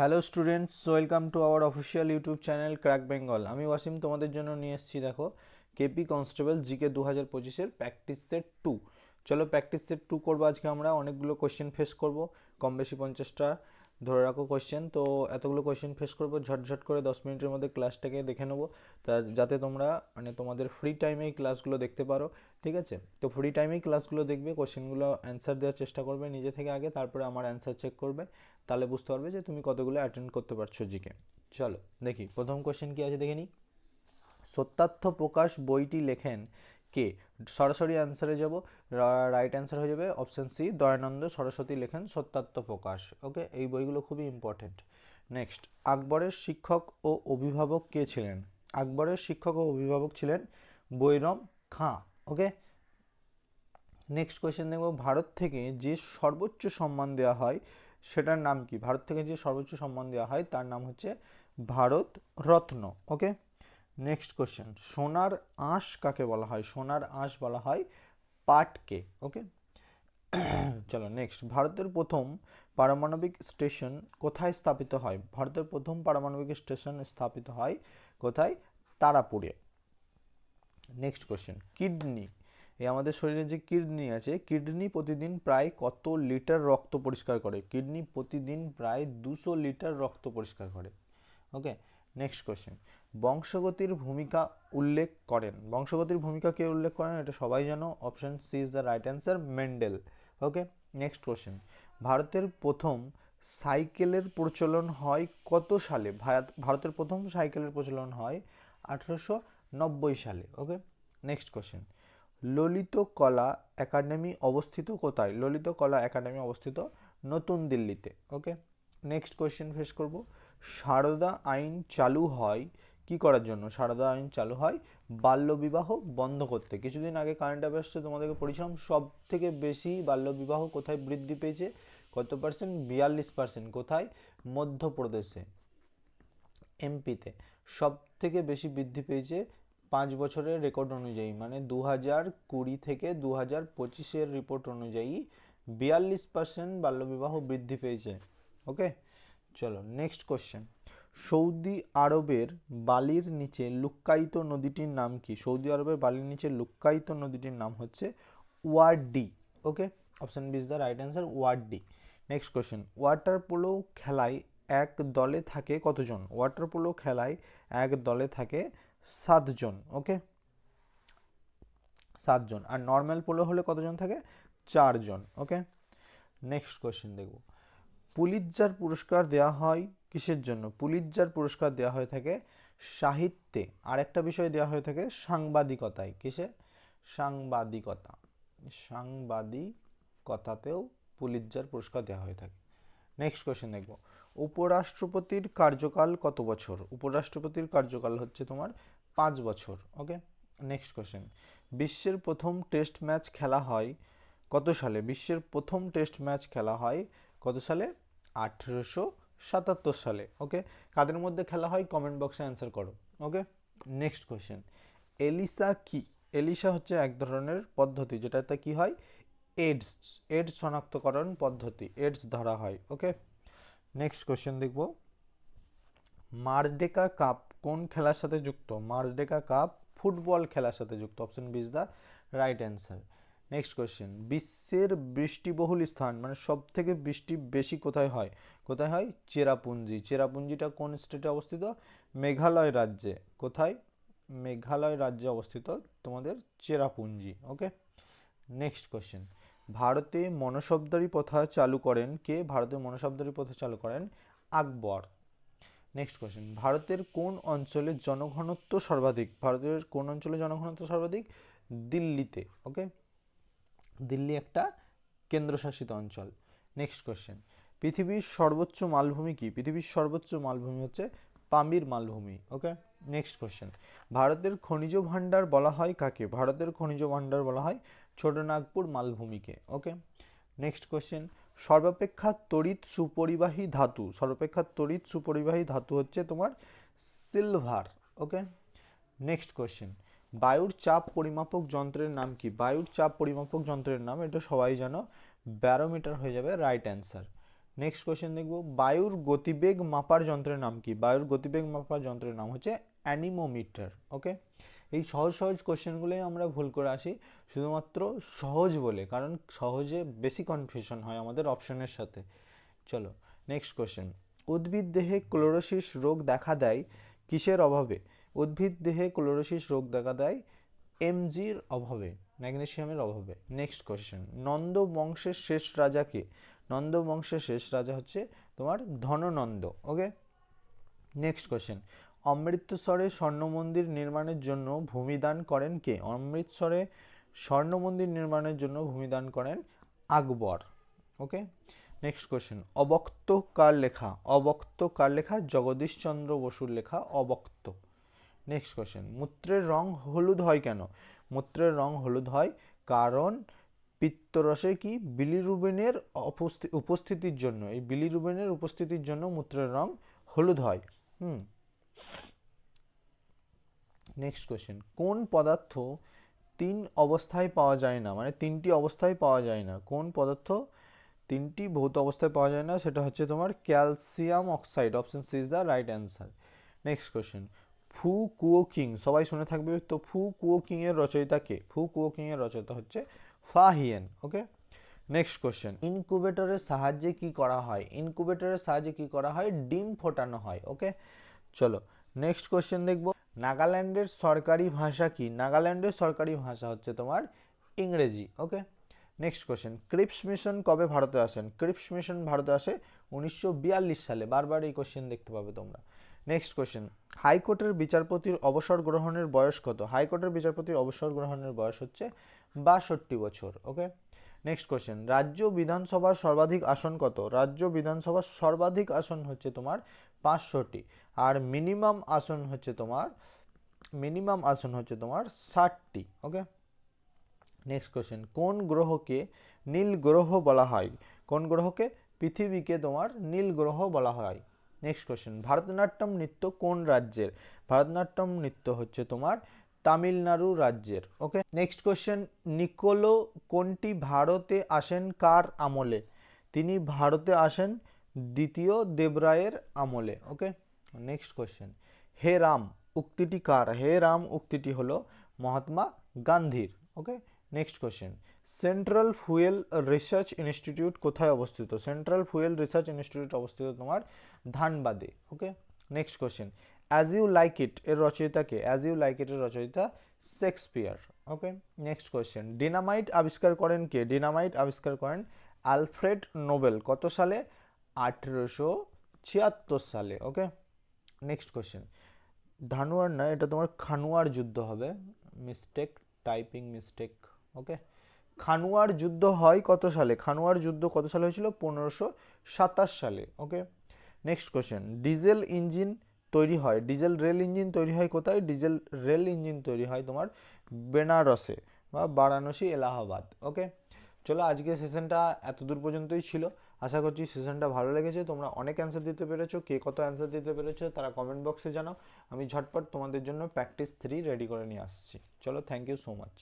Hello students, welcome to our official YouTube channel Crack Bengal. আমি ওয়াসিম, তোমাদের জন্য নিয়ে এসেছি দেখো কেপি কনস্টেবল জিকে দু হাজার পঁচিশের প্র্যাকটিস সেট টু। চলো প্র্যাকটিস সেট টু করব আজকে আমরা, অনেকগুলো কোশ্চেন ফেস করব, কম বেশি পঞ্চাশটা ধরে রাখো কোশ্চেন। তো এতগুলো কোশ্চেন ফেস করব, ঝটঝট করে দশ মিনিটের মধ্যে ক্লাসটাকে দেখে নেব, তা যাতে তোমরা মানে তোমাদের ফ্রি টাইমেই ক্লাসগুলো দেখতে পারো, ঠিক আছে? তো ফ্রি টাইমেই ক্লাসগুলো দেখবে, কোশ্চেনগুলো অ্যান্সার দেওয়ার চেষ্টা করবে নিজে থেকে আগে, তারপরে আমার অ্যান্সার চেক করবে। তাহলে বুঝতে পারবে যে তুমি কতগুলো অ্যাটেন্ড করতে পারছ জিকে চলো, দেখি, প্রথম কোশ্চেন কি আছে দেখে নিই। সত্যার্থ প্রকাশ বইটি লেখেন কে? সরাসরি অ্যান্সারে যাব। রাইট অ্যান্সার হয়ে যাবে অপশান সি দয়ানন্দ সরস্বতী লেখেন সত্যার্থ প্রকাশ। ওকে এই বইগুলো খুবই ইম্পর্টেন্ট নেক্সট আকবরের শিক্ষক ও অভিভাবক কে ছিলেন? আকবরের শিক্ষক ও অভিভাবক ছিলেন Bairam Khan. Okay next question দেখব। ভারত থেকে যে সর্বোচ্চ সম্মান দেওয়া হয় সেটার নাম কি? ভারত থেকে যে সর্বোচ্চ সম্মান দেওয়া হয়, তার নাম হচ্ছে Bharat Ratna. Okay? Next question সোনার আঁশ কাকে বলা হয়? সোনার আঁশ বলা হয় পাটকে। ওকে? চলো নেক্সট ভারতের প্রথম পারমাণবিক স্টেশন কোথায় স্থাপিত হয়? ভারতের প্রথম পারমাণবিক স্টেশন স্থাপিত হয় কোথায়? তারাপুরে। নেক্সট কোশ্চেন কিডনি এই আমাদের শরীরে যে কিডনি আছে, কিডনি প্রতিদিন প্রায় কত লিটার রক্ত পরিষ্কার করে? কিডনি প্রতিদিন প্রায় দুশো লিটার রক্ত পরিষ্কার করে। ওকে নেক্সট কোশ্চেন বংশগতির ভূমিকা উল্লেখ করেন। বংশগতির ভূমিকা কে উল্লেখ করেন? এটা সবাই জানো। Option C is the right answer Mendel okay next question ভারতের প্রথম সাইকেলের প্রচলন হয় কত সালে? ভারত- ভারতের প্রথম সাইকেলের প্রচলন হয় আঠেরোশো নব্বই সালে। ওকে নেক্সট কোশ্চেন ললিত কলা একাডেমি অবস্থিত কোথায়? ললিত কলা একাডেমি অবস্থিত নতুন দিল্লিতে ওকে নেক্সট কোয়েশ্চেন ফেস করব। সারদা আইন চালু হয় কি করার জন্য? সারদা আইন চালু হয় বাল্যবিবাহ বন্ধ করতে। কিছুদিন আগে কারেন্ট অ্যাফেয়ার্সে তোমাদেরকে পড়েছিলাম সব থেকে বেশি বাল্যবিবাহ কোথায় বৃদ্ধি পেয়েছে? কত পার্সেন্ট বিয়াল্লিশ পার্সেন্ট কোথায়? মধ্যপ্রদেশে এমপিতে সব থেকে বেশি বৃদ্ধি পেয়েছে পাঁচ বছরের রেকর্ড অনুযায়ী মানে দু হাজার কুড়ি থেকে দু হাজার পঁচিশের রিপোর্ট অনুযায়ী বিয়াল্লিশ পার্সেন্ট বাল্যবিবাহ বৃদ্ধি পেয়েছে। ওকে চলো নেক্সট কোশ্চেন সৌদি আরবের বালির নিচে লুক্কায়িত নদীটির নাম কি? সৌদি আরবের বালির নিচে লুক্কায়িত নদীটির নাম হচ্ছে worthy okay option B is the right answer worthy next question water polo খেলায় এক দলে থাকে কতজন? ওয়াটার পোলো খেলায় এক দলে থাকে সাতজন ওকে সাতজন। আর নর্মাল পোলো হলে কতজন থাকে? চারজন ওকে নেক্সট কোশ্চেন দেখব। পুলিৎজার পুরস্কার দেওয়া হয় কিসের জন্য? পুলিৎজার পুরস্কার দেওয়া হয়ে থাকে সাহিত্যে। আরেকটা বিষয় দেওয়া হয়ে থাকে সাংবাদিকতায়। কিসে? সাংবাদিকতা। সাংবাদিকতাতেও পুলিৎজার পুরস্কার দেওয়া হয়ে থাকে। নেক্সট কোয়েশ্চেন দেখব। উপরাষ্ট্রপতির কার্যকাল কত বছর? উপরাষ্ট্রপতির কার্যকাল হচ্ছে তোমার পাঁচ বছর ওকে নেক্সট কোয়েশ্চেন বিশ্বের প্রথম টেস্ট ম্যাচ খেলা হয় কত সালে? বিশ্বের প্রথম টেস্ট ম্যাচ খেলা হয় কত সালে? আঠেরোশো সাতাত্তর সালে ওকে কাদের মধ্যে খেলা হয়? কমেন্ট বক্সে অ্যান্সার করো ওকে নেক্সট কোয়েশ্চেন এলিসা কি? এলিসা হচ্ছে এক ধরনের পদ্ধতি, যেটাতে কি হয়? এডস এডস শনাক্তকরণ পদ্ধতি, এডস ধরা হয়, ওকে? নেক্সট কোয়েশ্চেন দেখব। মারডেকা কাপ কোন খেলার সাথে যুক্ত? মারডেকা কাপ ফুটবল খেলার সাথে যুক্ত। Option B the right answer next question বিশ্বের বৃষ্টিবহুল স্থান মানে সব থেকে বৃষ্টি বেশি কোথায় হয়? কোথায় হয়? চেরাপুঞ্জি। চেরাপুঞ্জিটা কোন স্টেটে অবস্থিত? মেঘালয় রাজ্যে। কোথায়? মেঘালয় রাজ্যে অবস্থিত তোমাদের চেরাপুঞ্জি, ওকে? নেক্সট কোয়েশ্চেন ভারতে মনসবদারি প্রথা চালু করেন কে? ভারতে মনসবদারি প্রথা চালু করেন আকবর। নেক্সট কোয়েশ্চেন ভারতের কোন অঞ্চলে জনঘনত্ব সর্বাধিক? ভারতের কোন অঞ্চলে জনঘনত্ব সর্বাধিক? দিল্লিতে ওকে দিল্লি একটা কেন্দ্রশাসিত অঞ্চল। নেক্সট কোয়েশ্চেন পৃথিবীর সর্বোচ্চ মালভূমি কি? পৃথিবীর সর্বোচ্চ মালভূমি হচ্ছে পামির মালভূমি ওকে নেক্সট কোয়েশ্চেন ভারতের খনিজ ভাণ্ডার বলা হয় কাকে? ভারতের খনিজ ভাণ্ডার বলা হয় ছোটনাগপুর মালভূমিকে ওকে নেক্সট কোয়েশ্চেন সর্বাপেক্ষা তড়িৎ সুপরিবাহী ধাতু, সর্বাপেক্ষা তড়িৎ সুপরিবাহী ধাতু হচ্ছে তোমার সিলভার ওকে নেক্সট কোয়েশ্চেন বায়ুর চাপ পরিমাপক যন্ত্রের নাম কি? বায়ুর চাপ পরিমাপক যন্ত্রের নাম, এটা সবাই জানো ব্যারোমিটার হয়ে যাবে রাইট অ্যান্সার নেক্সট কোয়েশ্চেন দেখব, বায়ুর গতিবেগ মাপার যন্ত্রের নাম কি? বায়ুর গতিবেগ মাপার যন্ত্রের নাম হচ্ছে অ্যানিমোমিটার ওকে এই সহজ সহজ কোশ্চেনগুলোই আমরা ভুল করে আসি। শুধুমাত্র সহজ বলে, কারণ সহজে বেশি কনফিউশন হয় আমাদের অপশনের সাথে। চলো নেক্সট কোশ্চেন উদ্ভিদ দেহে ক্লোরোসিস রোগ দেখা দেয় কিসের অভাবে? উদ্ভিদ দেহে ক্লোরোসিস রোগ দেখা দেয় এমজির অভাবে ম্যাগনেশিয়ামের অভাবে। নেক্সট কোশ্চেন নন্দ বংশের শেষ রাজা কে? নন্দ বংশের শেষ রাজা হচ্ছে তোমার ধননন্দ ওকে নেক্সট কোশ্চেন অমৃতসরে স্বর্ণ মন্দির নির্মাণের জন্য ভূমিদান করেন কে? অমৃতসরে স্বর্ণ মন্দির নির্মাণের জন্য ভূমিদান করেন আকবর। ওকে? নেক্সট কোয়েশ্চেন অবক্ত কার লেখা? অবক্ত কার লেখা? জগদীশচন্দ্র বসুর লেখা অবক্ত। নেক্সট কোশ্চেন মূত্রের রং হলুদ হয় কেন? মূত্রের রং হলুদ হয় কারণ পিত্তরসে কি? বিলিরুবিনের উপস্থি- উপস্থিতির জন্য। এই বিলিরুবিনের উপস্থিতির জন্য মূত্রের রং হলুদ হয়। হুম। নেক্সট কোশ্চেন কোন পদার্থ তিন অবস্থায় পাওয়া যায় না? মানে তিনটি অবস্থায় পাওয়া যায় না। কোন পদার্থ তিনটি ভৌত অবস্থায় পাওয়া যায় না? সেটা হচ্ছে তোমার calcium oxide. Option C is the right answer next question Fo Kuo King সবাই শুনে থাকবে তো ফু কুও কিং এর রচয়িতা কে? ফু কুও কিং এর রচয়িতা হচ্ছে ফাহিয়েন। ওকে নেক্সট কোশ্চেন ইনকুবেটরের সাহায্যে কি করা হয়? ইনকুবেটরের সাহায্যে কি করা হয়? ডিম ফোটানো হয়। ওকে চলো নেক্সট কোশ্চেন দেখব। নাগাল্যান্ডের সরকারি ভাষা কি? নাগাল্যান্ডের সরকারি ভাষা হচ্ছে তোমার ইংরেজি okay next question Cripps mission কবে ভারতে আসেন? ক্রিপস মিশন ভারতে আসে উনিশশো বিয়াল্লিশ সালে, বারবার এই কোশ্চেন দেখতে পাবে তোমরা। নেক্সট কোশ্চেন হাইকোর্টের বিচারপতির অবসর গ্রহণের বয়স কত? হাইকোর্টের বিচারপতির অবসর গ্রহণের বয়স হচ্ছে বাষট্টি বছর ওকে নেক্সট কোশ্চেন রাজ্য বিধানসভার সর্বাধিক আসন কত? রাজ্য বিধানসভার সর্বাধিক আসন হচ্ছে তোমার পাঁচশোটি। আর মিনিমাম আসন হচ্ছে তোমার, মিনিমাম আসন হচ্ছে তোমার ষাটটি ওকে নেক্সট কোশ্চেন কোন গ্রহকে নীল গ্রহ বলা হয়? কোন গ্রহকে? পৃথিবীকে তোমার নীল গ্রহ বলা হয়। নেক্সট কোশ্চেন ভারতনাট্যম নৃত্য কোন রাজ্যের? ভারতনাট্যম নৃত্য হচ্ছে তোমার তামিলনাড়ু রাজ্যের। ওকে নেক্সট কোশ্চেন নিকোলো কোনটি ভারতে আসেন কার আমলে? তিনি ভারতে আসেন দ্বিতীয় দেবরায়ের আমলে। ওকে নেক্সট কোশ্চেন হে রাম, উক্তিটি কার? হে রাম, উক্তিটি হলো মহাত্মা গান্ধীর। Okay next question central fuel research institute কোথায় অবস্থিত? সেন্ট্রাল ফুয়েল রিসার্চ ইনস্টিটিউট অবস্থিত তোমার ধানবাদে। Okay next question as you like it এর রচয়িতাকে অ্যাজ ইউ লাইক ইট এর রচয়িতা Shakespeare. Okay next question dynamite আবিষ্কার করেন কে? ডিনামাইট আবিষ্কার করেন আলফ্রেড নোবেল। কত সালে? আঠেরোশো ছিয়াত্তর সালে। ওকে নেক্সট কোশ্চেন ধানুয়ার না এটা তোমার খানুয়ার যুদ্ধ হবে। মিস্টেক টাইপিং মিস্টেক ওকে খানুয়ার যুদ্ধ হয় কত সালে? খানুয়ার যুদ্ধ কত সালে হয়েছিল? পনেরোশো সাতাশ সালে। Okay next question diesel engine তৈরি হয়। ডিজেল রেল ইঞ্জিন তৈরি হয় কোথায়? ডিজেল রেল ইঞ্জিন তৈরি হয় তোমার বেনারসে বা বারাণসী, এলাহাবাদ ওকে চলো আজকে সেশনটা এত দূর পর্যন্তই ছিল। আশা করছি সেশনটা ভালো লেগেছে। তোমরা অনেক অ্যান্সার দিতে পেরেছ। কে কত অ্যান্সার দিতে পেরেছ তারা কমেন্ট বক্সে জানাও। আমি ঝটপট তোমাদের জন্য প্র্যাকটিস থ্রি রেডি করে নিয়ে আসছি। চলো থ্যাংক ইউ সো মাচ